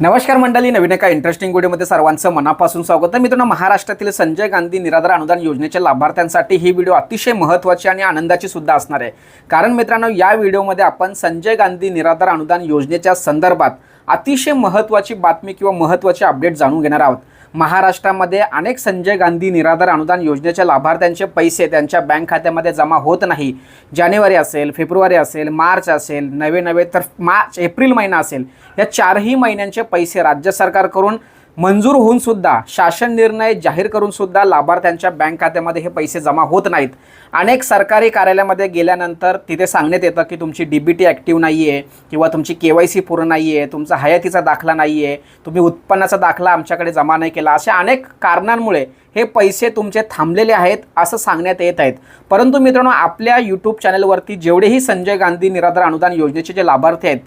नमस्कार मंडळी नवीन एका इंटरेस्टिंग व्हिडिओमध्ये सर्वांचं मनापासून स्वागत आहे. मित्रांनो महाराष्ट्रातील संजय गांधी निराधार अनुदान योजनेच्या लाभार्थ्यांसाठी ही व्हिडिओ अतिशय महत्त्वाची आणि आनंदाची सुद्धा असणार आहे. कारण मित्रांनो या व्हिडिओमध्ये आपण संजय गांधी निराधार अनुदान योजनेच्या संदर्भात अतिशय महत्त्वाची बातमी किंवा महत्त्वाचे अपडेट जाणून घेणार आहोत. महाराष्ट्रामध्ये अनेक संजय गांधी निराधार अनुदान योजनेच्या लाभार्थ्यांचे पैसे त्यांच्या बँक खात्यामध्ये जमा होत नाही. जानेवारी असेल फेब्रुवारी असेल मार्च असेल नवे नवे तर मार्च एप्रिल महिना असेल या चारही महिन्यांचे पैसे राज्य सरकारकडून मंजूर होऊन सुद्धा शासन निर्णय जाहीर करून सुद्धा लाभार्थ्यांच्या बँक खात्यामध्ये हे पैसे जमा होत नाहीत. अनेक सरकारी कार्यालयामध्ये गेल्यानंतर तिथे सांगण्यात येतं की तुमची डी बी टी ॲक्टिव्ह नाही आहे किंवा तुमची के वाय सी पूर्ण नाही आहे तुमचा हयातीचा दाखला नाही आहे तुम्ही उत्पन्नाचा दाखला आमच्याकडे जमा नाही केला. अशा अनेक कारणांमुळे हे पैसे तुमचे थांबलेले आहेत असं सांगण्यात येत आहेत. परंतु मित्रांनो आपल्या यूट्यूब चॅनलवरती जेवढेही संजय गांधी निराधार अनुदान योजनेचे जे लाभार्थी आहेत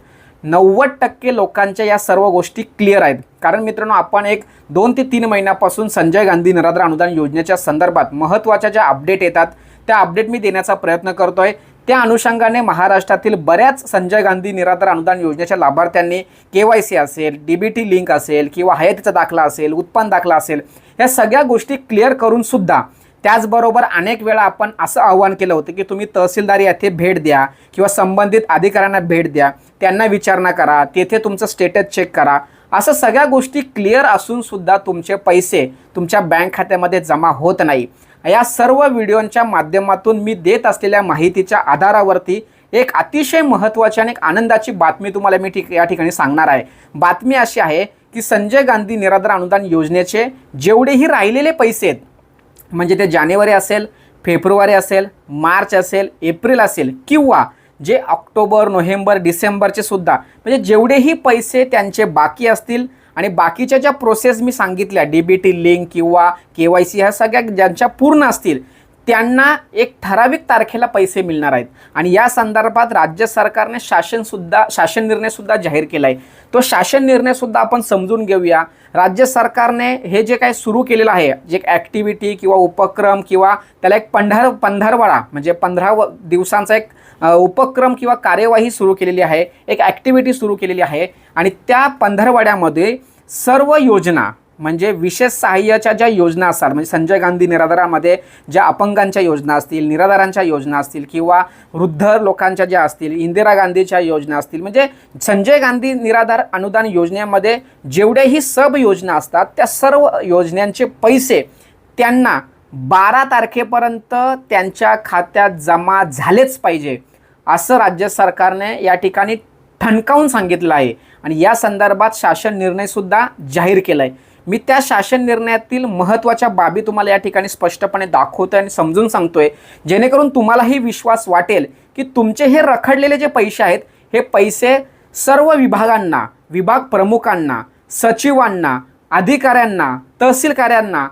नव्वद टक्के लोकांच्या या सर्व गोष्टी क्लिअर आहेत. कारण मित्रांनो आपण एक दोन ते तीन महिन्यापासून संजय गांधी निराधार अनुदान योजनेच्या संदर्भात महत्त्वाच्या ज्या अपडेट येतात त्या अपडेट मी देण्याचा प्रयत्न करतो आहे त्या अनुषंगाने महाराष्ट्रातील बऱ्याच संजय गांधी निराधार अनुदान योजनेच्या लाभार्थ्यांनी के वाय सी असेल डी बी टी लिंक असेल किंवा हयातीचा दाखला असेल उत्पन्न दाखला असेल या सगळ्या गोष्टी क्लिअर करून सुद्धा त्याचबरोबर अनेक वेळा आपण असं आव्हान केलं होतं की तुम्ही तहसीलदार येथे भेट द्या किंवा संबंधित अधिकाऱ्यांना भेट द्या त्यांना विचारणा करा तेथे तुमचं स्टेटस चेक करा. असं सगळ्या गोष्टी क्लिअर असूनसुद्धा तुमचे पैसे तुमच्या बँक खात्यामध्ये जमा होत नाही. या सर्व व्हिडिओंच्या माध्यमातून मी देत असलेल्या माहितीच्या आधारावरती एक अतिशय महत्त्वाची आणि एक आनंदाची बातमी तुम्हाला मी ठिक या ठिकाणी सांगणार आहे. बातमी अशी आहे की संजय गांधी निराधार अनुदान योजनेचे जेवढेही राहिलेले पैसे आहेत म्हणजे ते जानेवारी असेल फेब्रुवारी असेल मार्च असेल एप्रिल असेल किंवा जे ऑक्टोबर नोव्हेंबर डिसेंबरचे सुद्धा म्हणजे जेवढेही पैसे त्यांचे बाकी असतील आणि बाकीच्या ज्या प्रोसेस मी सांगितल्या डी बी टी लिंक किंवा के वाय सी ह्या सगळ्या ज्यांच्या पूर्ण असतील त्यांना एक ठराविक तारखेला पैसे मिळणार आहेत. आणि या संदर्भात राज्य सरकारने शासनसुद्धा शासन निर्णयसुद्धा जाहीर केला आहे तो शासन निर्णयसुद्धा आपण समजून घेऊया. राज्य सरकारने हे जे काही सुरू केलेलं आहे जे ॲक्टिव्हिटी किंवा उपक्रम किंवा त्याला एक पंधर पंधरवडा म्हणजे पंधरा व दिवसांचा एक उपक्रम किंवा कार्यवाही सुरू केलेली आहे एक ॲक्टिव्हिटी सुरू केलेली आहे. आणि त्या पंधरवड्यामध्ये सर्व योजना म्हणजे विशेष सहाय्याच्या ज्या योजना असतात म्हणजे संजय गांधी निराधारामध्ये ज्या अपंगांच्या योजना असतील निराधारांच्या योजना असतील किंवा वृद्ध लोकांच्या ज्या असतील इंदिरा गांधीच्या योजना असतील म्हणजे संजय गांधी निराधार अनुदान योजनेमध्ये जेवढेही सब योजना असतात त्या सर्व योजनांचे पैसे त्यांना बारा तारखेपर्यंत त्यांच्या खात्यात जमा झालेच पाहिजे असं राज्य सरकारने या ठिकाणी ठणकावून सांगितलं आहे. आणि या संदर्भात शासन निर्णयसुद्धा जाहीर केला आहे मी त्या शासन निर्णयातील महत्त्वाच्या बाबी तुम्हाला या ठिकाणी स्पष्टपणे दाखवतोय आणि समजून सांगतोय. जेणेकरून तुम्हालाही विश्वास वाटेल की तुमचे हे रखडलेले जे पैसे आहेत हे पैसे सर्व विभागांना विभाग प्रमुखांना सचिवांना अधिकाऱ्यांना तहसीलकाऱ्यांना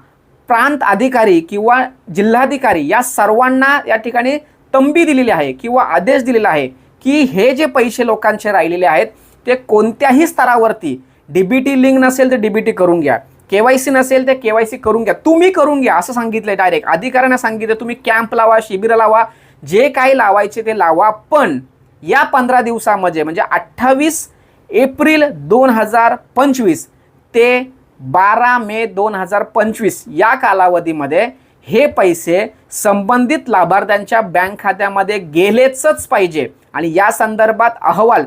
प्रांत अधिकारी किंवा जिल्हाधिकारी या सर्वांना या ठिकाणी तंबी दिलेली आहे किंवा आदेश दिलेला आहे की हे जे पैसे लोकांचे राहिलेले आहेत ते कोणत्याही स्तरावरती डी बी टी लिंक नसेल तर डी बी टी करून घ्या. के वाय सी नसेल तर के वाय सी करून घ्या. तुम्ही करून घ्या असं सांगितलं डायरेक्ट अधिकाऱ्यांना सांगितलं तुम्ही कॅम्प लावा शिबिरं लावा. जे काही लावायचे ते लावा. पण या पंधरा दिवसामध्ये म्हणजे अठ्ठावीस एप्रिल दोन हजार पंचवीस ते बारा मे दोन हजार पंचवीस या कालावधीमध्ये हे पैसे संबंधित लाभार्थ्यांच्या बँक खात्यामध्ये गेलेचच पाहिजे. आणि या संदर्भात अहवाल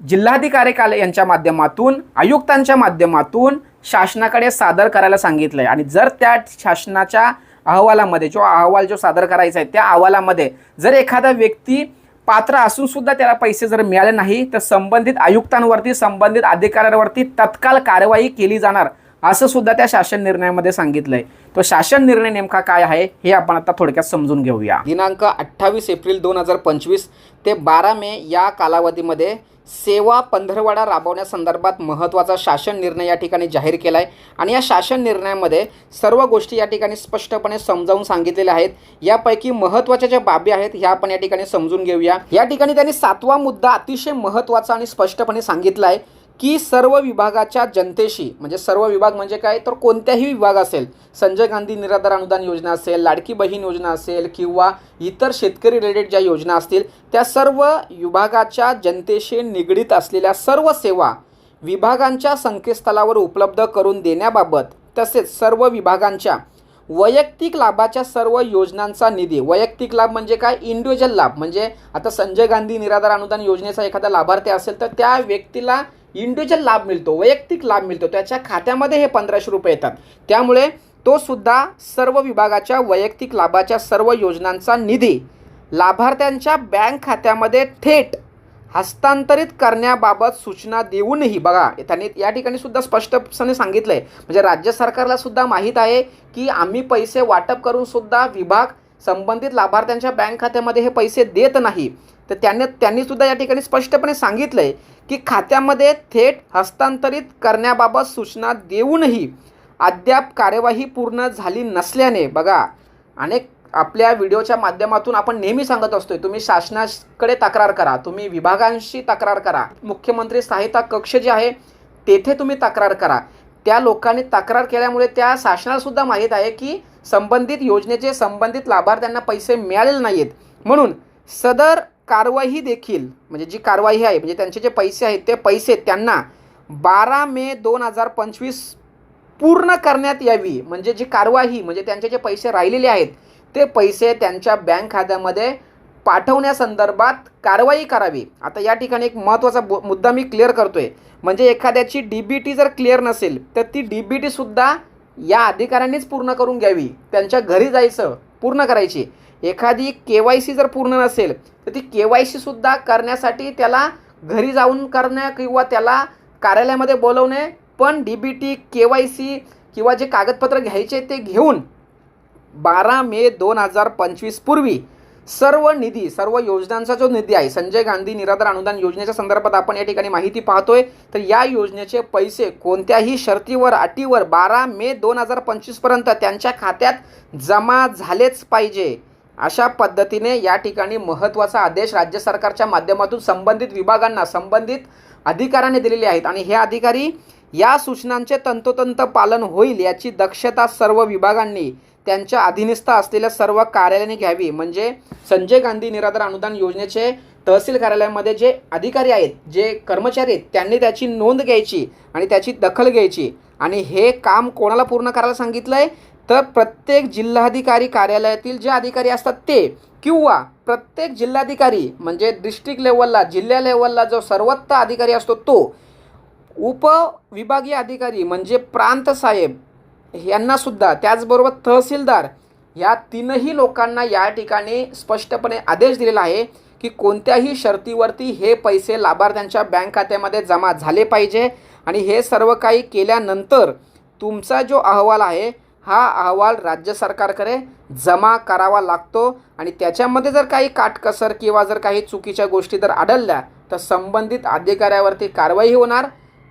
जिल्हाधिकारी काल यांच्या माध्यमातून आयुक्तांच्या माध्यमातून शासनाकडे सादर करायला सांगितलं आहे आणि जर त्या शासनाच्या अहवालामध्ये जो अहवाल जो सादर करायचा आहे त्या अहवालामध्ये जर एखादा व्यक्ती पात्र असून सुद्धा त्याला पैसे जर मिळाले नाही तर संबंधित आयुक्तांवरती संबंधित अधिकाऱ्यांवरती तत्काळ कारवाई केली जाणार असं सुद्धा त्या शासन निर्णयामध्ये सांगितलंय. तो शासन निर्णय नेमका काय आहे हे आपण आता थोडक्यात समजून घेऊया. दिनांक अठ्ठावीस एप्रिल दोन हजार पंचवीस ते बारा मे या कालावधीमध्ये सेवा पंधरवाडा राबवण्यासंदर्भात महत्त्वाचा शासन निर्णय या ठिकाणी जाहीर केला आहे आणि या शासन निर्णयामध्ये सर्व गोष्टी या ठिकाणी स्पष्टपणे समजावून सांगितलेल्या आहेत. यापैकी महत्त्वाच्या ज्या बाबी आहेत ह्या आपण या ठिकाणी समजून घेऊया. या ठिकाणी त्यांनी सातवा मुद्दा अतिशय महत्त्वाचा आणि स्पष्टपणे सांगितला आहे की सर्व विभागाच्या जनतेशी म्हणजे सर्व विभाग म्हणजे काय? तर कोणत्याही विभाग असेल संजय गांधी निराधार अनुदान योजना असेल लाडकी बहीण योजना असेल किंवा इतर शेतकरी रिलेटेड ज्या योजना असतील त्या सर्व विभागाच्या जनतेशी निगडीत असलेल्या सर्व सेवा विभागांच्या संकेतस्थळावर उपलब्ध करून देण्याबाबत तसेच सर्व विभागांच्या वैयक्तिक लाभाच्या सर्व योजनांचा निधी वैयक्तिक लाभ म्हणजे काय? इंडिव्हिज्युअल लाभ. म्हणजे आता संजय गांधी निराधार अनुदान योजनेचा एखादा लाभार्थी असेल तर त्या व्यक्तीला इंडिव्हिज्युअल लाभ मिळतो वैयक्तिक लाभ मिळतो. त्याच्या खात्यामध्ये हे पंधराशे रुपये येतात. त्यामुळे तो सुद्धा सर्व विभागाच्या वैयक्तिक लाभाच्या सर्व योजनांचा निधी लाभार्थ्यांच्या बँक खात्यामध्ये थेट हस्तांतरित करण्याबाबत सूचना देऊनही बघा त्यांनी या ठिकाणी सुद्धा स्पष्टपणे सांगितलं आहे म्हणजे राज्य सरकारला सुद्धा माहीत आहे की आम्ही पैसे वाटप करून सुद्धा विभाग संबंधित लाभार्थ्यांच्या बँक खात्यामध्ये हे पैसे देत नाही. तर त्यांनी त्यांनी सुद्धा या ठिकाणी स्पष्टपणे सांगितलं आहे की खात्यामध्ये थेट हस्तांतरित करण्याबाबत सूचना देऊनही अद्याप कार्यवाही पूर्ण झाली नसल्याने बघा अनेक आपल्या व्हिडिओच्या माध्यमातून आपण नेहमी सांगत असतोय तुम्ही शासनाकडे तक्रार करा तुम्ही विभागांशी तक्रार करा मुख्यमंत्री सहायता कक्ष जे आहे तेथे तुम्ही तक्रार करा. त्या लोकांनी तक्रार केल्यामुळे त्या शासनालासुद्धा माहीत आहे की संबंधित योजनेचे संबंधित लाभार्थ्यांना पैसे मिळालेले नाहीत म्हणून सदर कारवाई देखील म्हणजे जी कारवाई आहे म्हणजे त्यांचे जे पैसे आहेत ते पैसे त्यांना बारा मे दोन हजार पंचवीस पूर्ण करण्यात यावी. म्हणजे जी कारवाई म्हणजे त्यांचे जे पैसे राहिलेले आहेत ते पैसे त्यांच्या बँक खात्यामध्ये पाठवण्यासंदर्भात कारवाई करावी. आता या ठिकाणी एक महत्त्वाचा मुद्दा मी क्लिअर करतोय. म्हणजे एखाद्याची डी बी टी जर क्लिअर नसेल तर ती डी बी टीसुद्धा या अधिकाऱ्यांनीच पूर्ण करून घ्यावी. त्यांच्या घरी जायचं पूर्ण करायची. एखादी के वाय सी जर पूर्ण नसेल तर ती के वाय सीसुद्धा करण्यासाठी त्याला घरी जाऊन करणे किंवा त्याला कार्यालयामध्ये बोलवणे पण D B T K Y C किंवा जे कागदपत्र घ्यायचे ते घेऊन बारा मे दोन हजार पंचवीस पूर्वी सर्व निधी सर्व योजनांचा जो निधी आहे संजय गांधी निराधार अनुदान योजनेच्या संदर्भात आपण या ठिकाणी माहिती पाहतोय. तर या योजनेचे पैसे कोणत्याही शर्तीवर अटीवर बारा मे दोन हजार पंचवीसपर्यंत त्यांच्या खात्यात जमा झालेच पाहिजे. अशा पद्धतीने या ठिकाणी महत्त्वाचा आदेश राज्य सरकारच्या माध्यमातून संबंधित विभागांना संबंधित अधिकाऱ्यांनी दिलेले आहेत. आणि हे अधिकारी या सूचनांचे तंतोतंत पालन होईल याची दक्षता सर्व विभागांनी त्यांच्या अधीनस्थ असलेल्या सर्व कार्यालयाने घ्यावी. म्हणजे संजय गांधी निराधार अनुदान योजनेचे तहसील कार्यालयामध्ये जे अधिकारी आहेत जे कर्मचारी आहेत त्यांनी त्याची नोंद घ्यायची आणि त्याची दखल घ्यायची. आणि हे काम कोणाला पूर्ण करायला सांगितलं आहे तर प्रत्येक जिल्हाधिकारी कार्यालयातील जे अधिकारी असतात ते किंवा प्रत्येक जिल्हाधिकारी म्हणजे डिस्ट्रिक्ट लेवलला जिल्हा लेवलला जो सर्वत्र अधिकारी असतो तो उपविभागीय अधिकारी म्हणजे प्रांत साहेब यांनासुद्धा त्याचबरोबर तहसीलदार या तीनही लोकांना या ठिकाणी स्पष्टपणे आदेश दिलेला आहे की कोणत्याही शर्तीवरती हे पैसे लाभार्थ्यांच्या बँक खात्यामध्ये जमा झाले पाहिजे. आणि हे सर्व काही केल्यानंतर तुमचा जो अहवाल आहे हा अहवाल राज्य सरकारकडे जमा करावा लागतो. आणि त्याच्यामध्ये जर काही काटकसर किंवा जर काही चुकीच्या गोष्टी जर आढळल्या तर संबंधित अधिकाऱ्यावरती कारवाई होणार.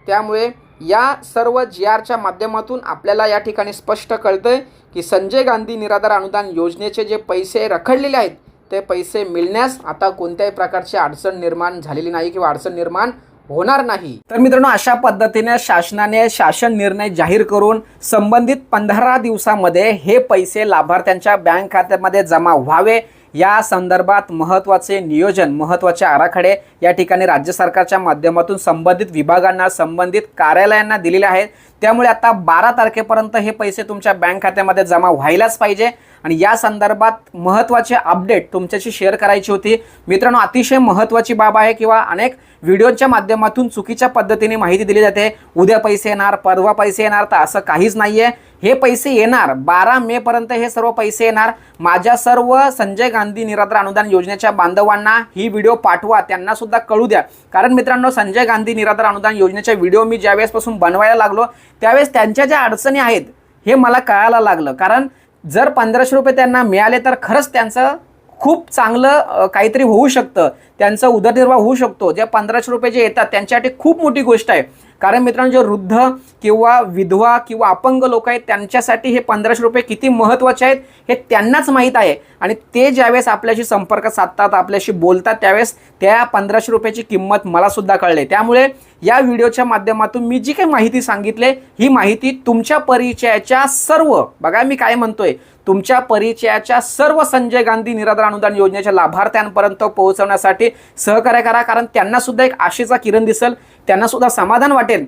त्यामुळे या सर्व जी आरच्या माध्यमातून आपल्याला या ठिकाणी स्पष्ट कळतंय की संजय गांधी निराधार अनुदान योजनेचे जे पैसे रखडलेले आहेत ते पैसे मिळण्यास आता कोणत्याही प्रकारची अडचण निर्माण झालेली नाही किंवा अडचण निर्माण होणार नाही. तर मित्रांनो अशा पद्धतीने शासनाने शासन निर्णय जाहीर करून संबंधित पंधरा दिवसामध्ये हे पैसे लाभार्थ्यांच्या बँक खात्यामध्ये जमा व्हावे. या संदर्भात महत्त्वाचे नियोजन महत्त्वाचे आराखडे या ठिकाणी राज्य सरकारच्या माध्यमातून संबंधित विभागांना संबंधित कार्यालयांना दिलेले आहेत. त्यामुळे आता बारा तारखेपर्यंत हे पैसे तुमच्या बँक खात्यामध्ये जमा व्हायलाच पाहिजे. आणि या संदर्भात महत्त्वाचे अपडेट तुमच्याशी शेअर करायची होती. मित्रांनो अतिशय महत्त्वाची बाब आहे किंवा अनेक व्हिडिओच्या माध्यमातून चुकीच्या पद्धतीने माहिती दिली जाते. उद्या पैसे येणार परवा पैसे येणार तर असं काहीच नाही आहे हे पैसे येणार. बारा मेपर्यंत हे सर्व पैसे येणार. माझ्या सर्व संजय गांधी निराधार अनुदान योजनेच्या बांधवांना ही व्हिडिओ पाठवा. त्यांना सुद्धा कळू द्या. कारण मित्रांनो संजय गांधी निराधार अनुदान योजनेच्या व्हिडिओ मी ज्यावेळेसपासून बनवायला लागलो त्यावेळेस त्यांच्या ज्या अडचणी आहेत हे मला कळायला लागलं. कारण जर पंधराशे रुपये त्यांना मिळाले तर खरंच त्यांचं खूप चांगलं काहीतरी होऊ शकतं. त्यांचा उदरनिर्वाह होऊ शकतो. जे पंधराशे रुपये जे येतात त्यांच्यासाठी खूप मोठी गोष्ट आहे. कारण मित्रांनो जे वृद्ध किंवा विधवा किंवा अपंग लोक आहेत त्यांच्यासाठी हे पंधराशे रुपये किती महत्त्वाचे आहेत हे त्यांनाच माहीत आहे. आणि ते ज्यावेळेस आपल्याशी संपर्क साधतात आपल्याशी बोलतात त्यावेळेस त्या पंधराशे रुपयाची किंमत मला सुद्धा कळले. त्यामुळे या व्हिडिओच्या माध्यमातून मी जी काही माहिती सांगितले ही माहिती तुमच्या परिचयाच्या सर्व बघा मी काय म्हणतोय तुमच्या परिचयाच्या सर्व संजय गांधी निराधार अनुदान योजनेच्या लाभार्थ्यांपर्यंत पोहोचवण्यासाठी सहकार्य करा कारण त्यांना सुद्धा एक आशेचा किरण दिसेल त्यांना सुद्धा समाधान वाटेल.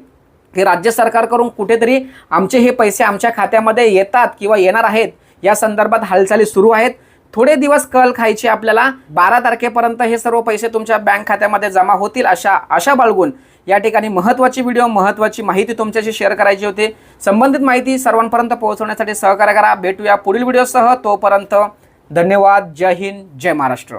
की राज्य सरकारकडून कुठेतरी आमचे हे पैसे आमच्या खात्यामध्ये येतात किंवा येणार आहेत या संदर्भात हालचाली सुरू आहेत. थोडे दिवस कल खायचे आपल्याला. बारा तारखेपर्यंत हे सर्व पैसे तुमच्या बँक खात्यामध्ये जमा होतील अशा आशा बाळगून. या ठिकाणी महत्त्वाची व्हिडिओ महत्त्वाची माहिती तुमच्याशी शेअर करायची होती. संबंधित माहिती सर्वांपर्यंत पोहोचवण्यासाठी सहकार्य करा. भेटूया पुढील व्हिडिओसह तोपर्यंत धन्यवाद. जय हिंद. जय महाराष्ट्र.